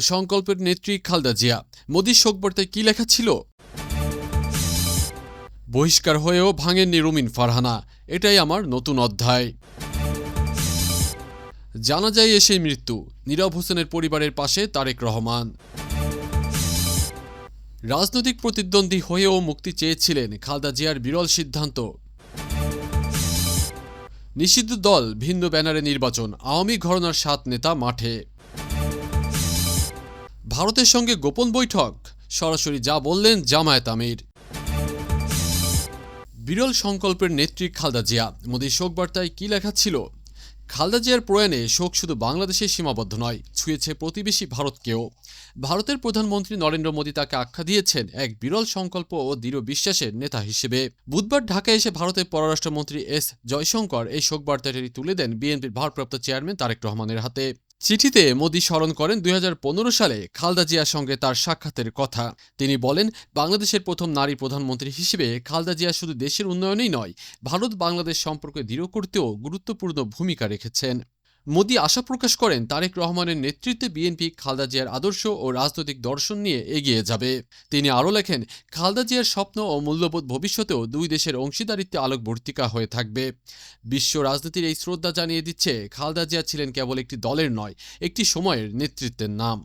সংকল্পের নেত্রী খালদা জিয়া। মোদীর শোকবার্তায় কি লেখা ছিল? বহিষ্কার হয়েও ভাঙেননি রুমিন ফারহানা। এটাই আমার নতুন অধ্যায়। জানা যায় এসেই মৃত্যু। নীরব হোসেনের পরিবারের পাশে তারেক রহমান। রাজনৈতিক প্রতিদ্বন্দ্বী হয়েও মুক্তি চেয়েছিলেন খালদা জিয়ার বিরল সিদ্ধান্ত। নিষিদ্ধ দল ভিন্ন ব্যানারে নির্বাচন। আওয়ামী ঘরনার সাত নেতা মাঠে। ভারতের সঙ্গে গোপন বৈঠক। সরাসরি যা বললেন জামায়াত আমির। বিরল সংকল্পের নেত্রী খালদা জিয়া। মোদীর শোকবার্তায় কি লেখা ছিল? খালদা জিয়ার প্রয়াণে শোক শুধু বাংলাদেশে সীমাবদ্ধ নয়, ছুঁয়েছে প্রতিবেশী ভারতকেও। ভারতের প্রধানমন্ত্রী নরেন্দ্র মোদী তাকে আখ্যা দিয়েছেন এক বিরল সংকল্প ও দৃঢ় বিশ্বাসের নেতা হিসেবে। বুধবার ঢাকায় এসে ভারতের পররাষ্ট্রমন্ত্রী এস জয়শঙ্কর এই শোকবার্তাটি তুলে দেন বিএনপির ভারপ্রাপ্ত চেয়ারম্যান তারেক রহমানের হাতে। চিঠিতে মোদী স্মরণ করেন দুই হাজার পনেরো সালে খালদা জিয়ার সঙ্গে তার সাক্ষাতের কথা। তিনি বলেন, বাংলাদেশের প্রথম নারী প্রধানমন্ত্রী হিসেবে খালদা জিয়া শুধু দেশের উন্নয়নেই নয়, ভারত বাংলাদেশ সম্পর্কে দৃঢ় করতেও গুরুত্বপূর্ণ ভূমিকা রেখেছেন। মোদী আশা প্রকাশ করেন তারেক রহমানের নেতৃত্বে বিএনপি খালদা জিয়ার আদর্শ ও রাজনৈতিক দর্শন নিয়ে এগিয়ে যাবে। তিনি আরও লেখেন, খালদা জিয়ার স্বপ্ন ও মূল্যবোধ ভবিষ্যতেও দুই দেশের অংশীদারিত্বে আলোকবর্তিকা হয়ে থাকবে। বিশ্ব রাজনীতির এই শ্রদ্ধা জানিয়ে দিচ্ছে, খালদা জিয়া ছিলেন কেবল একটি দলের নয়, একটি সময়ের নেতৃত্বের নাম।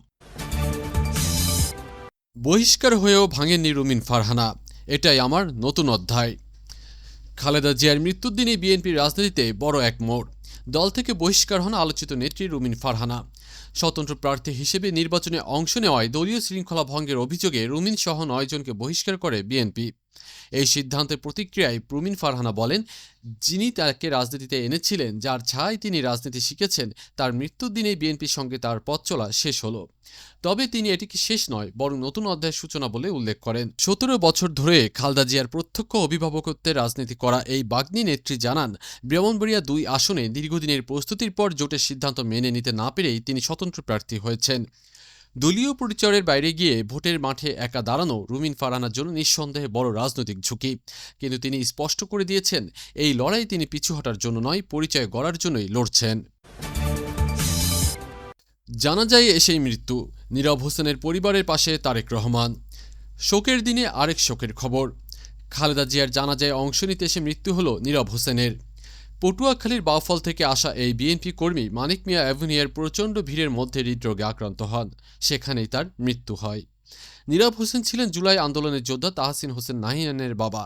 বহিষ্কার হয়েও ভাঙেননি রুমিন ফারহানা, এটাই আমার নতুন অধ্যায়। খালেদা জিয়ার মৃত্যুর দিনে বিএনপির রাজনীতিতে বড় এক মোড়। দল থেকে বহিষ্কার হন আলোচিত নেত্রী রুমিন ফারহানা। স্বতন্ত্র প্রার্থী হিসেবে নির্বাচনে অংশ নেওয়ায় দলীয় শৃঙ্খলা ভঙ্গের অভিযোগে রুমিন সহ নয়জনকে বহিষ্কার করে বিএনপি। এই সিদ্ধান্তের প্রতিক্রিয়ায় প্রমিন ফারহানা বলেন, যিনি তাকে রাজনীতিতে এনেছিলেন, যার ছায় তিনি রাজনীতি শিখেছেন, তার মৃত্যুর দিনেই বিএনপির সঙ্গে তার পথ চলা শেষ হলো। তবে তিনি এটিকে শেষ নয়, বরং নতুন অধ্যায়ের সূচনা বলে উল্লেখ করেন। সতেরো বছর ধরে খালদা জিয়ার প্রত্যক্ষ অভিভাবকত্বের রাজনীতি করা এই বাগ্নি নেত্রী জানান, ব্রাহ্মণবাড়িয়া দুই আসনে দীর্ঘদিনের প্রস্তুতির পর জোটের সিদ্ধান্ত মেনে নিতে না পেরেই তিনি স্বতন্ত্র প্রার্থী হয়েছেন। দলীয় পরিচয়ের বাইরে গিয়ে ভোটের মাঠে একা দাঁড়ানো রুমিন ফারানার জন্য নিঃসন্দেহে বড় রাজনৈতিক ঝুঁকি। কিন্তু তিনি স্পষ্ট করে দিয়েছেন, এই লড়াই তিনি পিছু হটার জন্য নয়, পরিচয় গড়ার জন্যই লড়ছেন। জানা যায় এসেই মৃত্যু, নীরব হোসেনের পরিবারের পাশে তারেক রহমান। শোকের দিনে আরেক শোকের খবর, খালেদা জিয়ার জানাজায় অংশ নিতে এসে মৃত্যু হল নীরব হোসেনের। পটুয়াখালীর বাউফল থেকে আসা এই বিএনপি কর্মী মানিক মিয়া অ্যাভিনিয়ার প্রচণ্ড ভিড়ের মধ্যে হৃদরোগে আক্রান্ত হন। সেখানেই তার মৃত্যু হয়। নীরব হোসেন ছিলেন জুলাই আন্দোলনের যোদ্ধা তাহসিন হোসেন নাহিয়ানের বাবা।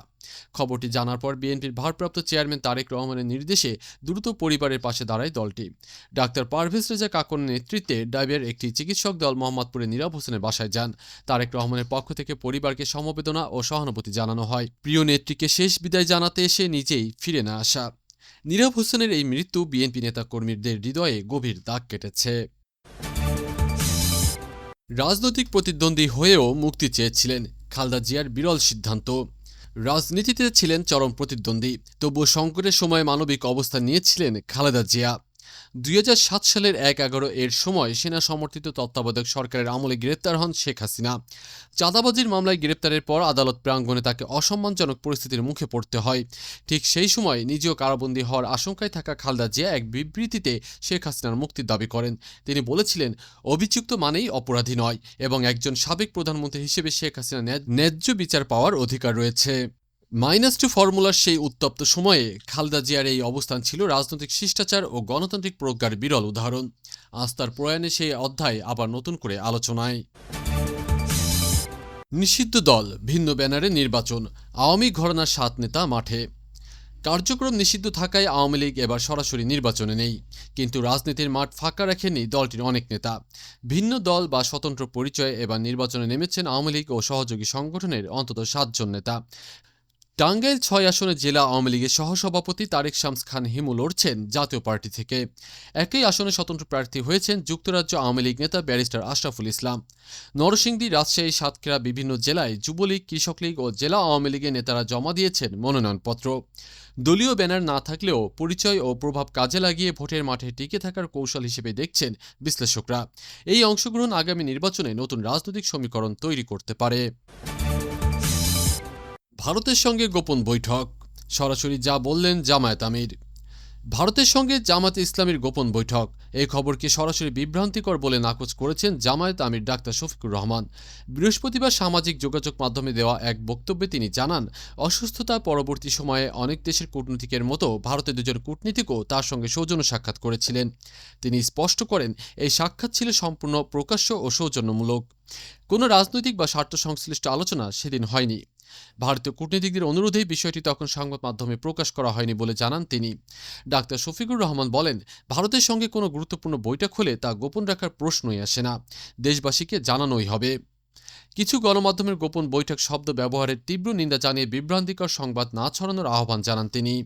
খবরটি জানার পর বিএনপির ভারপ্রাপ্ত চেয়ারম্যান তারেক রহমানের নির্দেশে দ্রুত পরিবারের পাশে দাঁড়ায় দলটি। ডাক্তার পারভেজ রেজা কাকনের নেতৃত্বে ডাইবের একটি চিকিৎসক দল মোহাম্মদপুরে নীরব হোসেনের বাসায় যান। তারেক রহমানের পক্ষ থেকে পরিবারকে সমবেদনা ও সহানুভূতি জানানো হয়। প্রিয় নেত্রীকে শেষ বিদায় জানাতে এসে নিজেই ফিরে না আসা। নীরব হোসেনের এই মৃত্যু বিএনপি নেতা কর্মীদের হৃদয়ে গভীর দাগ কেটেছে। রাজনৈতিক প্রতিদ্বন্দ্বী হয়েও মুক্তি চেয়েছিলেন খালদা জিয়ার বিরল সিদ্ধান্ত। রাজনীতিতে ছিলেন চরম প্রতিদ্বন্দ্বী, তবুও সংকটের সময় মানবিক অবস্থা নিয়েছিলেন খালেদা জিয়া। দুই হাজার সাত সালের এক এগারো এর সময় সেনা সমর্থিত তত্ত্বাবধায়ক সরকারের আমলে গ্রেপ্তার হন শেখ হাসিনা। চাঁদাবাজির মামলায় গ্রেপ্তারের পর আদালত প্রাঙ্গণে তাকে অসম্মানজনক পরিস্থিতির মুখে পড়তে হয়। ঠিক সেই সময় নিজেও কারাবন্দী হওয়ার আশঙ্কায় থাকা খালদা জিয়া এক বিবৃতিতে শেখ হাসিনার মুক্তির দাবি করেন। তিনি বলেছিলেন, অভিযুক্ত মানেই অপরাধী নয় এবং একজন সাবেক প্রধানমন্ত্রী হিসেবে শেখ হাসিনা ন্যায্য বিচার পাওয়ার অধিকার রয়েছে। মাইনাস টু ফর্মুলার সেই উত্তপ্ত সময়ে খালদা জিয়ার এই অবস্থান ছিল রাজনৈতিক শিষ্টাচার ও গণতান্ত্রিক প্রজ্ঞার বিরল উদাহরণ। আজ তার প্রয়াণে সেই অধ্যায় আবার নতুন করে আলোচনায়। নিষিদ্ধ দল, ভিন্ন ব্যানারে নির্বাচন, আওয়ামী ঘরানার সাত নেতা মাঠে। কার্যক্রম নিষিদ্ধ থাকায় আওয়ামী লীগ এবার সরাসরি নির্বাচনে নেই। কিন্তু রাজনীতির মাঠ ফাঁকা রাখেনি দলটির অনেক নেতা। ভিন্ন দল বা স্বতন্ত্র পরিচয়ে এবার নির্বাচনে নেমেছেন আওয়ামী লীগ ও সহযোগী সংগঠনের অন্তত সাতজন নেতা। টাঙ্গাইল ছয় আসনে জেলা আওয়ামী লীগের সহসভাপতি তারেক শামস খান হিমু লড়ছেন জাতীয় পার্টি থেকে। একই আসনে স্বতন্ত্র প্রার্থী হয়েছেন যুক্তরাজ্য আওয়ামী লীগ নেতা ব্যারিস্টার আশরাফুল ইসলাম। নরসিংদী, রাজশাহী, সাতক্ষীরা বিভিন্ন জেলায় যুবলীগ, কৃষক লীগ ও জেলা আওয়ামী লীগের নেতারা জমা দিয়েছেন মনোনয়নপত্র। দলীয় ব্যানার না থাকলেও পরিচয় ও প্রভাব কাজে লাগিয়ে ভোটের মাঠে টিকে থাকার কৌশল হিসেবে দেখছেন বিশ্লেষকরা। এই অংশগ্রহণ আগামী নির্বাচনে নতুন রাজনৈতিক সমীকরণ তৈরি করতে পারে। ভারতের সঙ্গে গোপন বৈঠক। সরাসরি যা বললেন জামায়াত আমির। ভারতের সঙ্গে জামায়াতে ইসলামীর গোপন বৈঠক। এই খবরকে সরাসরি বিভ্রান্তিকর বলে নাকচ করেছেন জামায়াত আমির ডাক্তার শফিকুর রহমান। বৃহস্পতিবার সামাজিক যোগাযোগ মাধ্যমে দেওয়া এক বক্তব্যে তিনি জানান, অসুস্থতা পরবর্তী সময়ে অনেক দেশের কূটনীতিকের মতো ভারতের দুজন কূটনীতিকও তার সঙ্গে সৌজন্য সাক্ষাৎ করেছিলেন। তিনি স্পষ্ট করেন, এই সাক্ষাৎ ছিল সম্পূর্ণ প্রকাশ্য ও সৌজন্যমূলক। কোনো রাজনৈতিক বা স্বার্থ সংশ্লিষ্ট আলোচনা সেদিন হয়নি। ভারতীয় কূটনীতিকদের অনুরোধেই বিষয়টি তখন সংবাদ মাধ্যমে প্রকাশ করা হয়নি বলে জানান তিনি। ডাক্তার শফিকুর রহমান বলেন, ভারতের সঙ্গে কোনো গুরুত্বপূর্ণ বৈঠক হলে তা গোপন রাখার প্রশ্নই আসে না। দেশবাসীকে জানানোই হবে। কিছু গণমাধ্যমের গোপন বৈঠক শব্দ ব্যবহারের তীব্র নিন্দা জানিয়ে বিভ্রান্তিকর সংবাদ না ছড়ানোর আহ্বান জানান তিনি।